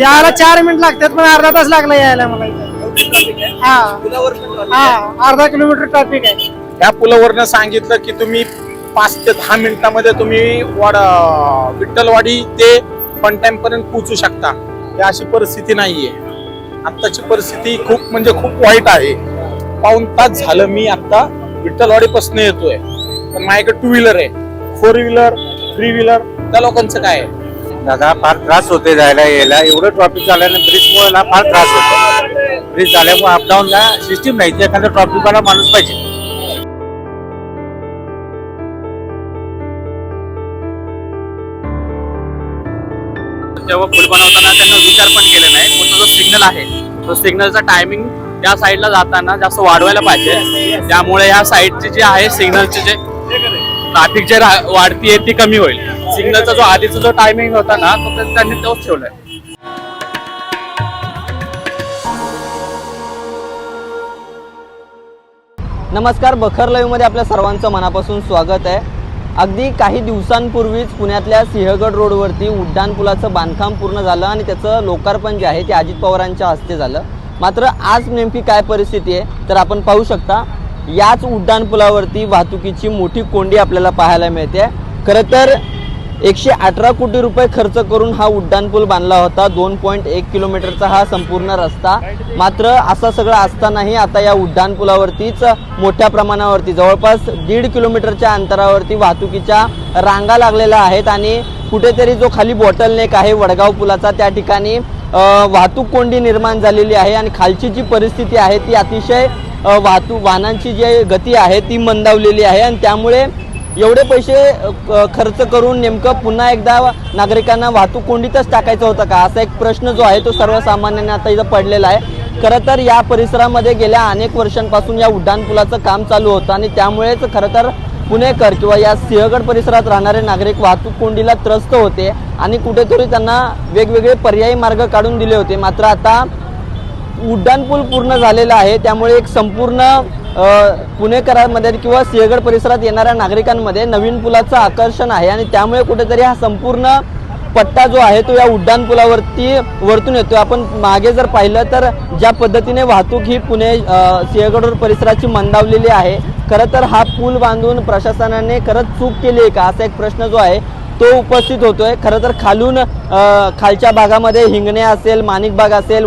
यायला चार मिनिट लागतात पण अर्धा तास लागला यायला मला इथं. हा. हा अर्धा किलोमीटर ट्रॅफिक आहे. त्या पुलावरनं सांगितलं की तुम्ही पाच ते दहा मिनिटामध्ये तुम्ही वाड विठ्ठलवाडी ते फन टाइम पर्यंत पोहोचू शकता. ही अशी परिस्थिती नाहीये. आत्ताची परिस्थिती खूप म्हणजे खूप वाईट आहे. पाऊन तास झालं मी आता विठ्ठलवाडी पासून येतोय. पण माझ्याकडे टू व्हीलर आहे. फोर व्हीलर थ्री व्हीलर त्या लोकांचं काय आहे? दादा फार त्रास होते जायला यायला. एवढं ट्रॉफिक झाल्याने ब्रिजमुळे ना फार त्रास होतो. ब्रिज झाल्यामुळे अपडाऊनला सिस्टीम नाही एखादा ट्रॉफिकवाला माणूस पाहिजे. जेव्हा पूल बनवताना त्यांना विचार पण केले नाही. पण तो जो सिग्नल आहे तो सिग्नलचा टायमिंग त्या साईडला जाताना जास्त वाढवायला पाहिजे. त्यामुळे ह्या साईडचे जे आहे सिग्नलचे जे ट्रॅफिक जे वाढती आहे ती कमी होईल. सिग्नलचा जो आधीचा जो टायमिंग होता ना तो त्यांनी तोच ठेवलाय. नमस्कार बखर लाईव्हमध्ये आपल्या सर्वांचं मनापासून स्वागत आहे. अगदी काही दिवसांपूर्वीच पुण्यातल्या सिंहगड रोडवरती उड्डाणपुलाचं बांधकाम पूर्ण झालं आणि त्याचं लोकार्पण जे आहे ते अजित पवारांच्या हस्ते झालं. मात्र आज नेमकी काय परिस्थिती आहे तर आपण पाहू शकता याच उड्डाणपुलावरती वाहतुकीची मोठी कोंडी आपल्याला पाहायला मिळते. खरं तर एकशे अठरा कोटी रुपये खर्च करून हा उड्डाणपूल बांधला होता. दोन पॉईंट एक किलोमीटरचा हा संपूर्ण रस्ता. मात्र असा सगळं असतानाही आता या उड्डाणपुलावरतीच मोठ्या प्रमाणावरती जवळपास दीड किलोमीटरच्या अंतरावरती वाहतुकीच्या रांगा लागलेल्या आहेत आणि कुठेतरी जो खाली बॉटलनेक आहे वडगाव पुलाचा त्या ठिकाणी वाहतूक कोंडी निर्माण झालेली आहे आणि खालची जी परिस्थिती आहे ती अतिशय वाहतूक वाहनांची जी गती आहे ती मंदावलेली आहे आणि त्यामुळे एवढे पैसे खर्च करून नेमकं पुन्हा एकदा नागरिकांना वाहतूक कोंडीतच टाकायचं होतं का? असा एक प्रश्न जो आहे तो सर्वसामान्यांना आता इथं पडलेला आहे. खरं तर या परिसरामध्ये गेल्या अनेक वर्षांपासून या उड्डाणपुलाचं काम चालू होतं आणि त्यामुळेच खरं तर पुणेकर किंवा या सिंहगड परिसरात राहणारे नागरिक वाहतूक कोंडीला त्रस्त होते आणि कुठेतरी त्यांना वेगवेगळे पर्यायी मार्ग काढून दिले होते. मात्र आता उड्डाणपूल पूर्ण झालेला आहे. त्यामुळे एक संपूर्ण पुणेकरांमध्ये किंवा सिंहगड परिसरात येणाऱ्या नागरिकांमध्ये नवीन पुलाचं आकर्षण आहे आणि त्यामुळे कुठेतरी हा संपूर्ण पट्टा जो आहे तो या उड्डाणपुलावरती वरतून येतो आपण मागे जर पाहिलं तर ज्या पद्धतीने वाहतूक ही पुणे सिंहगड परिसराची मंदावलेली आहे खरं तर हा पूल बांधून प्रशासनाने खरंच चूक केली आहे का? असा एक प्रश्न जो आहे तो उपस्थित होतोय. खरं तर खालून खालच्या भागामध्ये हिंगणे असेल माणिकबाग असेल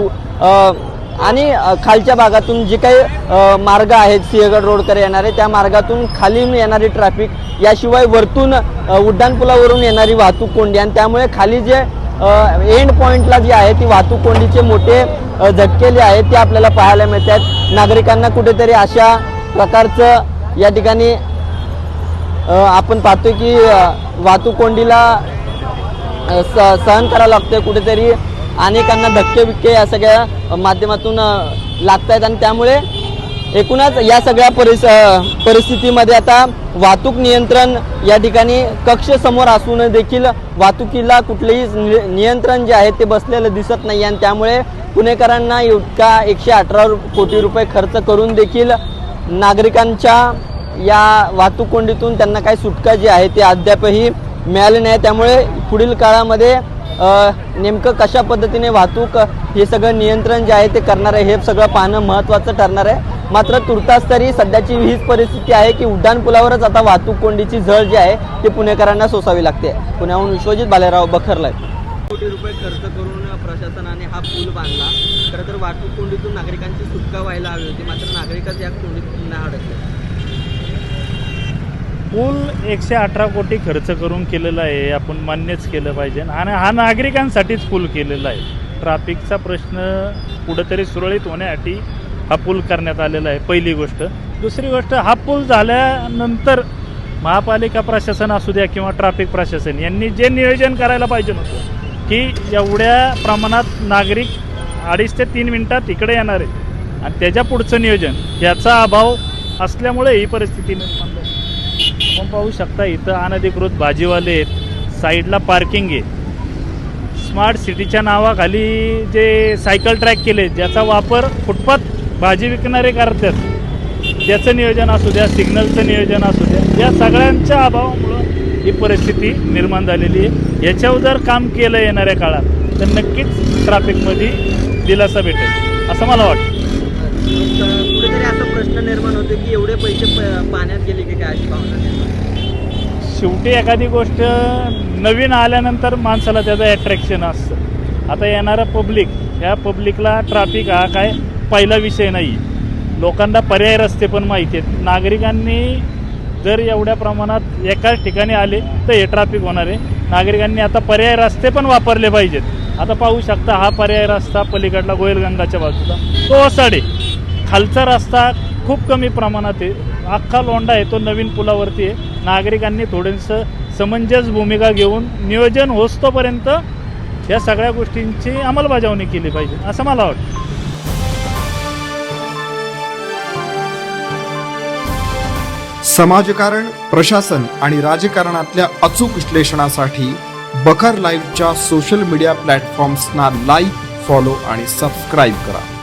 आणि खालच्या भागातून जे काही मार्ग आहेत सिंहगड रोडकडे येणारे त्या मार्गातून खाली येणारी ट्रॅफिक याशिवाय वरतून उड्डाणपुलावरून येणारी वाहतूक कोंडी आणि त्यामुळे खाली जे एंड पॉईंटला जी आहे ती वाहतूक कोंडीचे मोठे झटकेले आहेत ते आपल्याला पाहायला मिळत आहेत नागरिकांना कुठेतरी अशा प्रकारचं या ठिकाणी आपण पाहतोय की वाहतूक कोंडीला स सहन करावं लागतं कुठेतरी. अनेकांना धक्के बिक्के या सगळ्या माध्यमातून लागत आहेत आणि त्यामुळे एकूणच या सगळ्या परिस परिस्थितीमध्ये आता वाहतूक नियंत्रण या ठिकाणी कक्ष समोर असून देखील वाहतुकीला कुठलेही नि- नियंत्रण जे आहे ते बसलेलं दिसत नाही आणि त्यामुळे पुणेकरांना इतका एकशे अठरा कोटी रुपये खर्च करून देखील नागरिकांच्या या वाहतूक कोंडीतून त्यांना काही सुटका जी आहे ती अद्यापही मिळाली नाही. त्यामुळे पुढील काळामध्ये नेमकं कशा पद्धतीने वाहतूक हे सगळं नियंत्रण जे आहे ते करणार आहे हे सगळं पाहणं महत्त्वाचं ठरणार आहे. मात्र तुर्तास तरी सध्याची हीच परिस्थिती आहे की उड्डाणपुलावरच आता वाहतूक कोंडीची झळ जी आहे ती पुणेकरांना सोसावी लागते. पुण्याहून विश्वजित बालेराव बखरलाय. कोटी रुपये खर्च करून प्रशासनाने हा पूल बांधला. खरं तर वाहतूक कोंडीतून नागरिकांची सुटका व्हायला हवी होती मात्र नागरिकच या कोंडीत पुन्हा अडकले पूल एकशे अठरा कोटी खर्च करून केलेला आहे आपण मान्यच केलं पाहिजे. आणि हा नागरिकांसाठीच पूल केलेला आहे. ट्राफिकचा प्रश्न कुठंतरी सुरळीत होण्यासाठी हा पूल करण्यात आलेला आहे पहिली गोष्ट. दुसरी गोष्ट हा पूल झाल्यानंतर महापालिका प्रशासन असू द्या किंवा ट्रॅफिक प्रशासन यांनी जे नियोजन करायला पाहिजे होतं की एवढ्या प्रमाणात नागरिक अडीच ते तीन मिनटात इकडे येणार आहे आणि त्याच्या पुढचं नियोजन याचा अभाव असल्यामुळे ही परिस्थिती निर्माण आपण पाहू शकता इथं अनधिकृत भाजीवाले आहेत. साईडला पार्किंग आहे. स्मार्ट सिटीच्या नावाखाली जे सायकल ट्रॅक केले ज्याचा वापर फुटपाथ भाजी विकणारे करतात. त्याचं नियोजन असू द्या सिग्नलचं नियोजन असू द्या या सगळ्यांच्या अभावामुळं ही परिस्थिती निर्माण झालेली आहे. याच्यावर जर काम केलं येणाऱ्या काळात तर नक्कीच ट्रॅफिकमध्ये दिलासा भेटेल. असं मला वाटतं कुठेतरी असा प्रश्न निर्माण होतो की एवढे पैसे प- पाण्यात गेले की काय अशी भावना शेवटी एखादी गोष्ट नवीन आल्यानंतर माणसाला त्याचं अट्रॅक्शन असतं. आता येणारं पब्लिक ह्या पब्लिकला ट्रॅफिक हा काय पहिला विषय नाही. लोकांना पर्याय रस्ते पण माहिती आहेत. नागरिकांनी जर एवढ्या प्रमाणात एकाच ठिकाणी आले तर हे ट्रॅफिक होणार आहे. नागरिकांनी आता पर्याय रस्ते पण वापरले पाहिजेत. आता पाहू शकता हा पर्याय रस्ता पलीकडला गोयलगंगाच्या बाजूला. तो ओसाडे खालचा रस्ता खूप कमी प्रमाणात आहे. अख्खा लोंडा आहे तो नवीन पुलावरती आहे. नागरिकांनी थोडंसं समंजस भूमिका घेऊन नियोजन होस्तोपर्यंत या सगळ्या गोष्टींची अंमलबजावणी केली पाहिजे असं मला वाटतं. समाजकारण प्रशासन आणि राजकारणातल्या अचूक विश्लेषणासाठी बखर लाईव्हच्या सोशल मीडिया प्लॅटफॉर्म्सना लाईक फॉलो आणि सबस्क्राईब करा.